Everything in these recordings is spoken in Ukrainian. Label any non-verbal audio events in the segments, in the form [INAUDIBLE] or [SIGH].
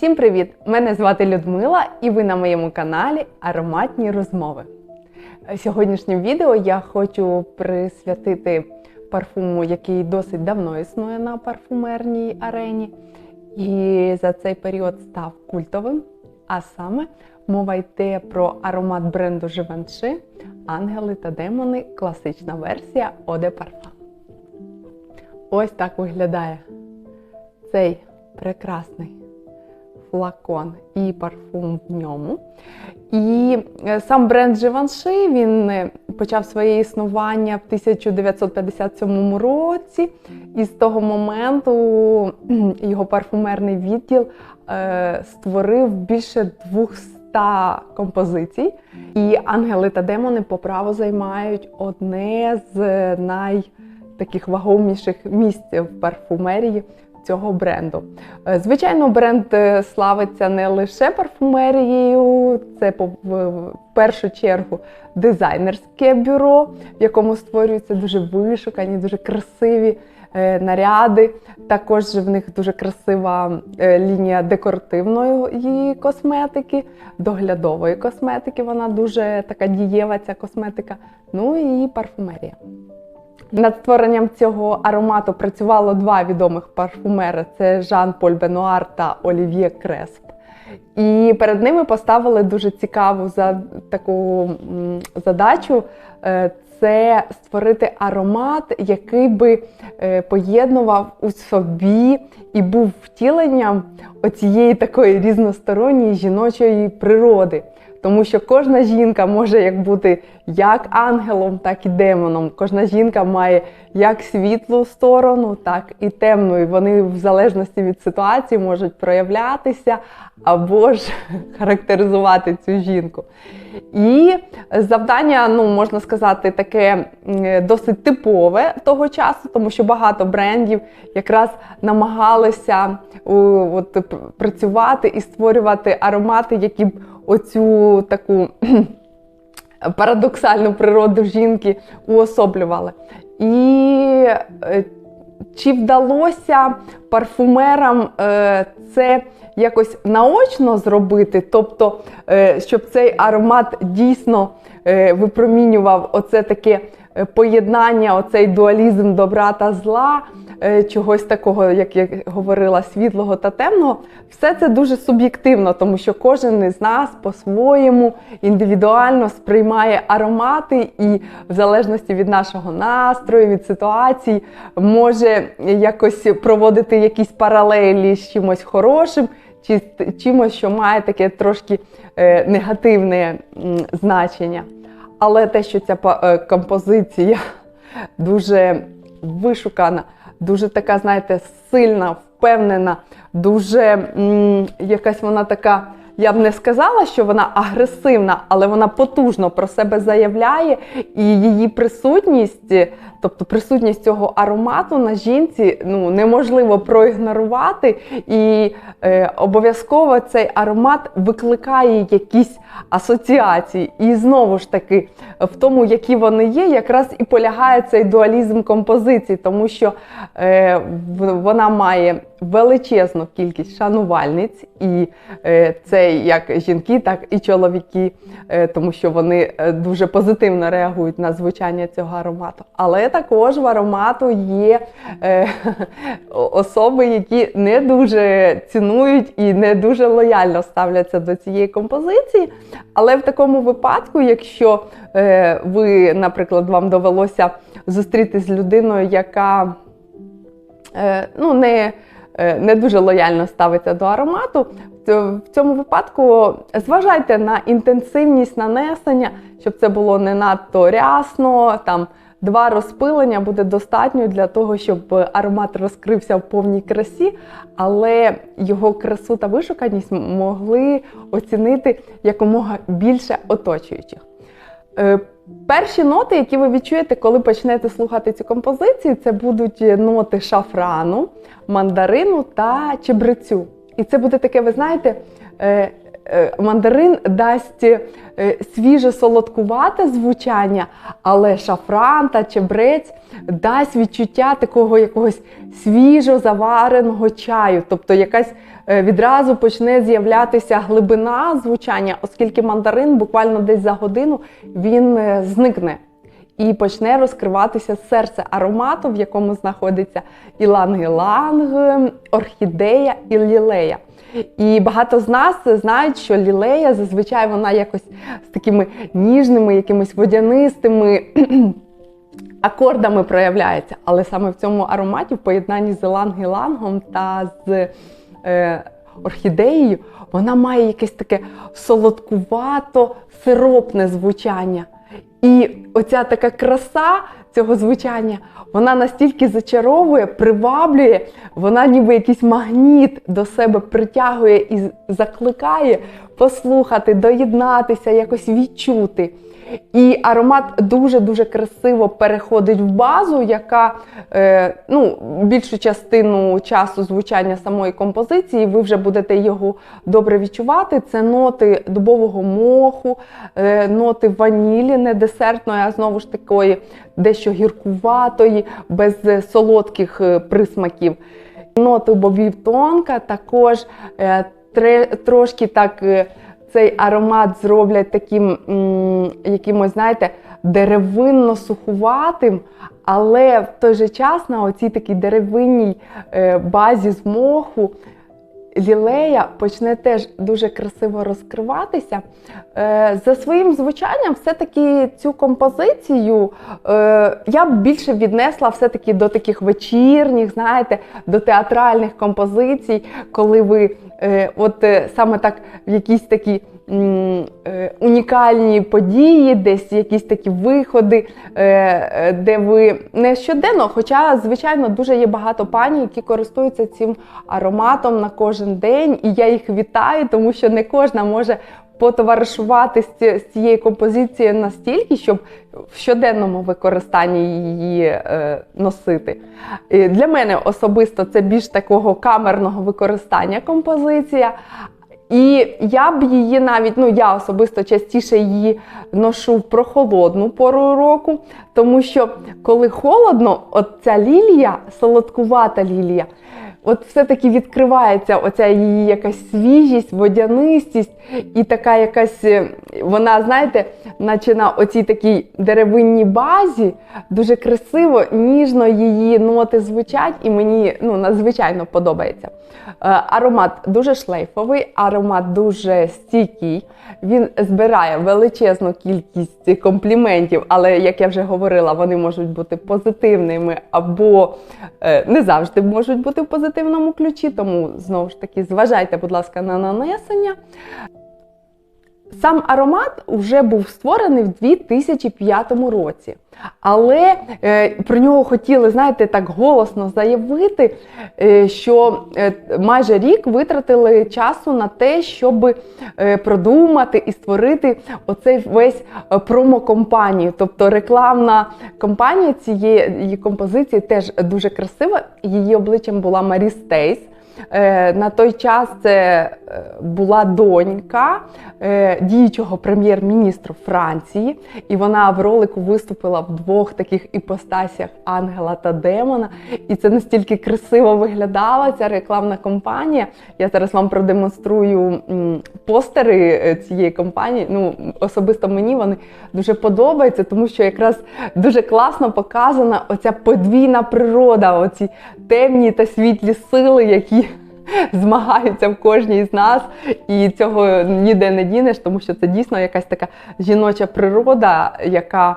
Всім привіт! Мене звати Людмила, і ви на моєму каналі Ароматні розмови. Е, Сьогоднішнє відео я хочу присвятити парфуму, який досить давно існує на парфумерній арені, і за цей період став культовим. А саме мова йде про аромат бренду Givenchy Ангели та демони, класична версія de Parfum. Ось так виглядає цей прекрасний флакон і парфум в ньому. І е, сам бренд Givenchy, він е, почав своє існування в 1957 році, і з того моменту його парфумерний відділ е, створив більше 200 композицій. І ангели та демони по праву займають одне з най таких вагоміших місць в парфумерії цього бренду. Е, Звичайно, бренд е, славиться не лише парфумерією, це в першу чергу дизайнерське бюро, в якому створюються дуже вишукані, дуже красиві е, наряди. Також в них дуже красива лінія декоративної косметики, доглядової косметики. Вона дуже така дієва, ця косметика. Ну і парфумерія. Над створенням цього аромату працювало два відомих парфумери: це Жан-Поль Бенуар та Олів'є Кресп. І перед ними поставили дуже цікаву за таку задачу. е, Це створити аромат, який би е, поєднував у собі і був втіленням оцієї такої різносторонньої жіночої природи. Тому що кожна жінка може як бути як ангелом, так і демоном. Кожна жінка має як світлу сторону, так і темну. І вони в залежності від ситуації можуть проявлятися або ж [LAUGHS] характеризувати цю жінку. І завдання, ну можна сказати, таке досить типове того часу, тому що багато брендів якраз намагалися от, працювати і створювати аромати, які б оцю таку [CLEARS THROAT] парадоксальну природу жінки уособлювали. І е, чи вдалося парфумерам е, це якось наочно зробити, тобто, е, щоб цей аромат дійсно випромінював оце таке поєднання, оцей дуалізм добра та зла, е, чогось такого, як я говорила, світлого та темного, все це дуже суб'єктивно, тому що кожен із нас по-своєму індивідуально сприймає аромати, і в залежності від нашого настрою, від ситуації, може якось проводити якісь паралелі з чимось хорошим, чи чимось, що має таке трошки е, негативне значення. Але те, що ця е, композиція дуже вишукана, дуже така, знаєте, сильна, впевнена, дуже м, якась вона така. Я б не сказала, що вона агресивна, але вона потужно про себе заявляє, і її присутність, тобто присутність цього аромату на жінці, ну неможливо проігнорувати. І е, обов'язково цей аромат викликає якісь асоціації. І знову ж таки, в тому, які вони є, якраз і полягає цей дуалізм композиції, тому що е, вона має величезну кількість шанувальниць, і е, це як жінки, так і чоловіки, е, тому що вони е, дуже позитивно реагують на звучання цього аромату. Але також в аромату є е, [LAUGHS] особи, які не дуже цінують і не дуже лояльно ставляться до цієї композиції. Але в такому випадку, якщо е, ви, наприклад, вам довелося зустрітися з людиною, яка е, ну, не, е, не дуже лояльно ставиться до аромату, в цьому випадку зважайте на інтенсивність нанесення, щоб це було не надто рясно. Там, Два розпилення буде достатньо для того, щоб аромат розкрився в повній красі, але його красу та вишуканість могли оцінити якомога більше оточуючих. Е, Перші ноти, які ви відчуєте, коли почнете слухати цю композицію, це будуть ноти шафрану, мандарину та чебрецю. І це буде таке, ви знаєте, е, е, мандарин дасть е, свіже солодкувате звучання, але шафран та чебрець дасть відчуття такого якогось свіжо завареного чаю. Тобто якась е, відразу почне з'являтися глибина звучання, оскільки мандарин буквально десь за годину він е, зникне. І почне розкриватися серце аромату, в якому знаходиться іланг-іланг, орхідея і лілея. І багато з нас знають, що лілея зазвичай вона якось з такими ніжними, якимись водянистими [CLEARS THROAT] акордами проявляється. Але саме в цьому ароматі, в поєднанні з іланг-ілангом та з е, орхідеєю, вона має якесь таке солодкувато-сиропне звучання. І оця така краса цього звучання, вона настільки зачаровує, приваблює, вона ніби якийсь магніт до себе притягує і закликає послухати, доєднатися, якось відчути. І аромат дуже-дуже красиво переходить в базу, яка е, ну, більшу частину часу звучання самої композиції, ви вже будете його добре відчувати. Це ноти дубового моху, е, ноти ванілі, не десертної, а знову ж такої дещо гіркуватої, без солодких е, присмаків. Ноти бобів тонка також е, трошки так. Е, цей аромат зроблять таким якимось, знаєте, деревинно-сухуватим, але в той же час на оцій такій деревинній е, базі з моху лілея почне теж дуже красиво розкриватися. Е, за своїм звучанням, все-таки цю композицію е, я б більше віднесла все-таки до таких вечірніх, знаєте, до театральних композицій, коли ви е, от саме так в якійсь такі унікальні події, десь якісь такі виходи, де ви не щоденно, хоча, звичайно, дуже є багато пані, які користуються цим ароматом на кожен день, і я їх вітаю, тому що не кожна може потоваришувати з цією композицією настільки, щоб в щоденному використанні її е, носити. Для мене особисто це більш такого камерного використання композиція. І я б її навіть, ну я особисто частіше її ношу в прохолодну пору року, тому що коли холодно, от ця лілія, солодкувата лілія, от все-таки відкривається оця її якась свіжість, водянистість і така якась, е, вона, знаєте, наче на оцій такій деревинній базі, дуже красиво, ніжно її ноти звучать, і мені ну, надзвичайно подобається. Е, аромат дуже шлейфовий, аромат дуже стійкий. Він збирає величезну кількість компліментів, але, як я вже говорила, вони можуть бути позитивними або е, не завжди можуть бути в позитивному ключі. Тому знову ж таки зважайте, будь ласка, на нанесення. Сам аромат вже був створений в 2005 році, але е, про нього хотіли, знаєте, так голосно заявити, е, що е, майже рік витратили часу на те, щоб продумати і створити оцей весь промокомпанію. Тобто рекламна кампанія цієї композиції теж дуже красива. Її обличчям була Марі Стейс. Е, на той час це е, була донька е, діючого прем'єр-міністру Франції, і вона в ролику виступила в двох таких іпостасях Ангела та Демона. І це настільки красиво виглядала ця рекламна кампанія. Я зараз вам продемонструю постери цієї кампанії. Ну, особисто мені вони дуже подобаються, тому що якраз дуже класно показана оця подвійна природа, оці темні та світлі сили, які змагаються в кожній з нас, і цього ніде не дінеш, тому що це дійсно якась така жіноча природа, яка,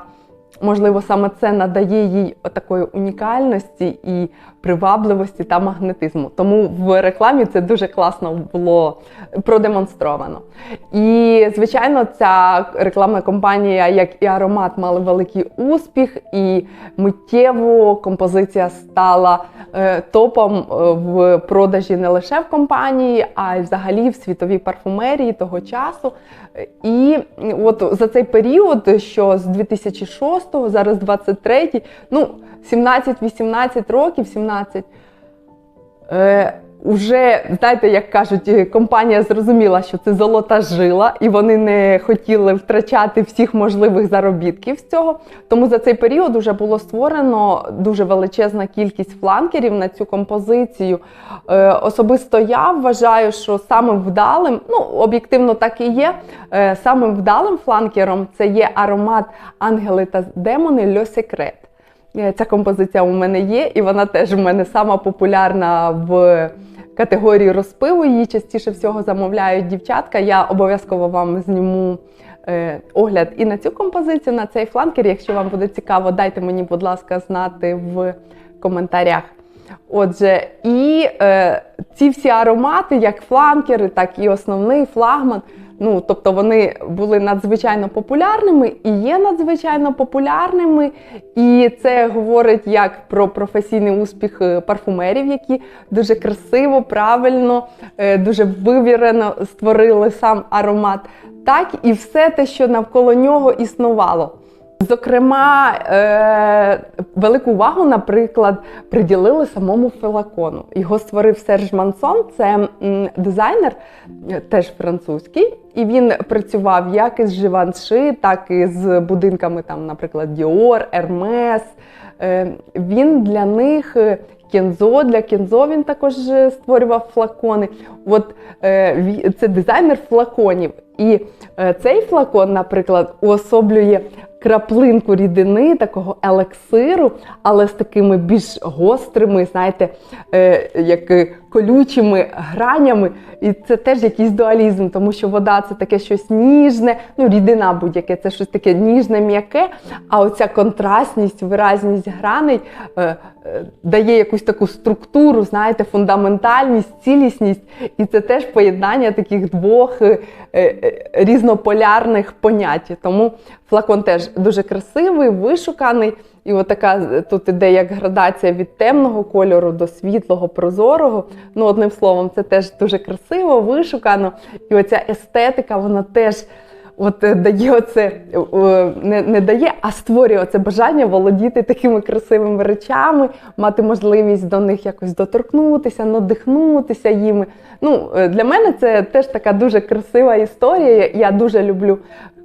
можливо, саме це надає їй такої унікальності і привабливості та магнетизму. Тому в рекламі це дуже класно було продемонстровано. І, звичайно, ця рекламна кампанія, як і аромат, мали великий успіх, і миттєво композиція стала е, топом е, в продажі не лише в компанії, а й взагалі в світовій парфумерії того часу. І от за цей період, що з 2006-го, зараз 23-й, ну 17-18 років, 17, е, Уже, знаєте, як кажуть, е, компанія зрозуміла, що це золота жила, і вони не хотіли втрачати всіх можливих заробітків з цього. Тому за цей період вже було створено дуже величезна кількість фланкерів на цю композицію. Е, особисто я вважаю, що самим вдалим, ну об'єктивно так і є. е, самим вдалим фланкером це є аромат Ангели та демони Льо Секрет. Е, Ця композиція у мене є, і вона теж у мене сама популярна в категорії розпиву. Її частіше всього замовляють дівчатка. Я обов'язково вам зніму е, огляд і на цю композицію, на цей фланкер. Якщо вам буде цікаво, дайте мені, будь ласка, знати в коментарях. Отже, і е, ці всі аромати, як фланкери, так і основний флагман. Ну, тобто вони були надзвичайно популярними і є надзвичайно популярними. І це говорить як про професійний успіх е, парфумерів, які дуже красиво, правильно, е, дуже вивірено створили сам аромат, так і все те, що навколо нього існувало. Зокрема, е, велику увагу, наприклад, приділили самому флакону. Його створив Серж Мансон, це дизайнер, е, теж французький, і він працював як із Живанши, так і з будинками, там, наприклад, Dior, Hermes. Е, він для них. е, Кензо для Кензо він також е, створював флакони. От е, це дизайнер флаконів. І е, цей флакон, наприклад, уособлює краплинку рідини, такого елексиру, але з такими більш гострими, знаєте, е, як е, колючими гранями. І це теж якийсь дуалізм, тому що вода це таке щось ніжне, ну рідина будь-яке, це щось таке ніжне, м'яке. А оця контрастність, виразність граней е, е, дає якусь таку структуру, знаєте, фундаментальність, цілісність. І це теж поєднання таких двох е, е, різнополярних понять. Тому флакон теж дуже красивий, вишуканий. І от така тут іде як градація від темного кольору до світлого, прозорого. Ну, одним словом, це теж дуже красиво, вишукано. І оця естетика, вона теж от е, дає оце, е, не, не дає, а створює оце бажання володіти такими красивими речами, мати можливість до них якось доторкнутися, надихнутися їми. Ну, е, для мене це теж така дуже красива історія. Я дуже люблю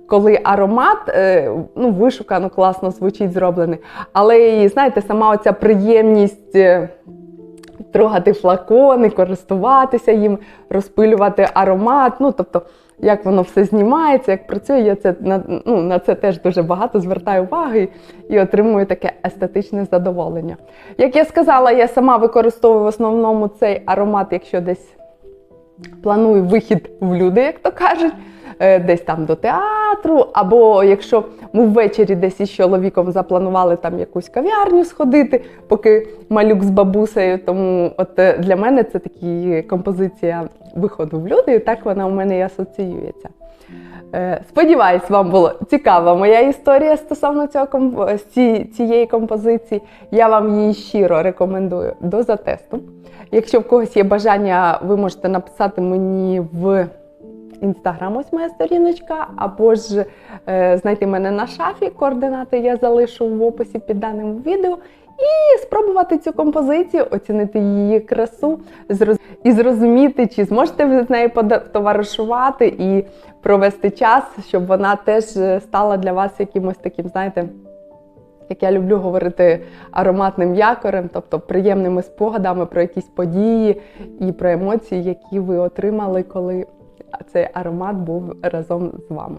коли аромат е, ну, вишукано, класно звучить зроблений. Але і знаєте, сама оця приємність. е, Трогати флакони, користуватися їм, розпилювати аромат. Ну, тобто, як воно все знімається, як працює, я це на, ну, на це теж дуже багато звертаю уваги і отримую таке естетичне задоволення. Як я сказала, я сама використовую в основному цей аромат, якщо десь планую вихід в люди, як то кажуть, е, десь там до театру, або якщо ми ввечері десь із чоловіком запланували там якусь кав'ярню сходити, поки малюк з бабусею. Тому от е, для мене це такі композиція виходу в люди, і так вона у мене і асоціюється. Е, Сподіваюсь, вам було цікава моя історія стосовно цього цієї композиції. Я вам її щиро рекомендую до затесту. Якщо в когось є бажання, ви можете написати мені в інстаграм, ось моя сторіночка, або ж е, знайти мене на шафі. Координати я залишу в описі під даним відео. І спробувати цю композицію, оцінити її красу і зрозуміти, чи зможете ви з нею товаришувати і провести час, щоб вона теж е, стала для вас якимось таким, знаєте, як я люблю говорити, ароматним якорем, тобто приємними спогадами про якісь події і про емоції, які ви отримали, коли цей аромат був разом з вами.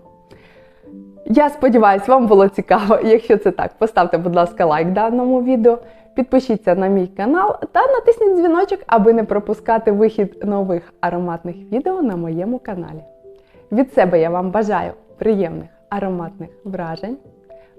Я сподіваюся, вам було цікаво. Якщо це так, поставте, будь ласка, лайк даному відео, підпишіться на мій канал та натисніть дзвіночок, аби не пропускати вихід нових ароматних відео на моєму каналі. Від себе я вам бажаю приємних ароматних вражень,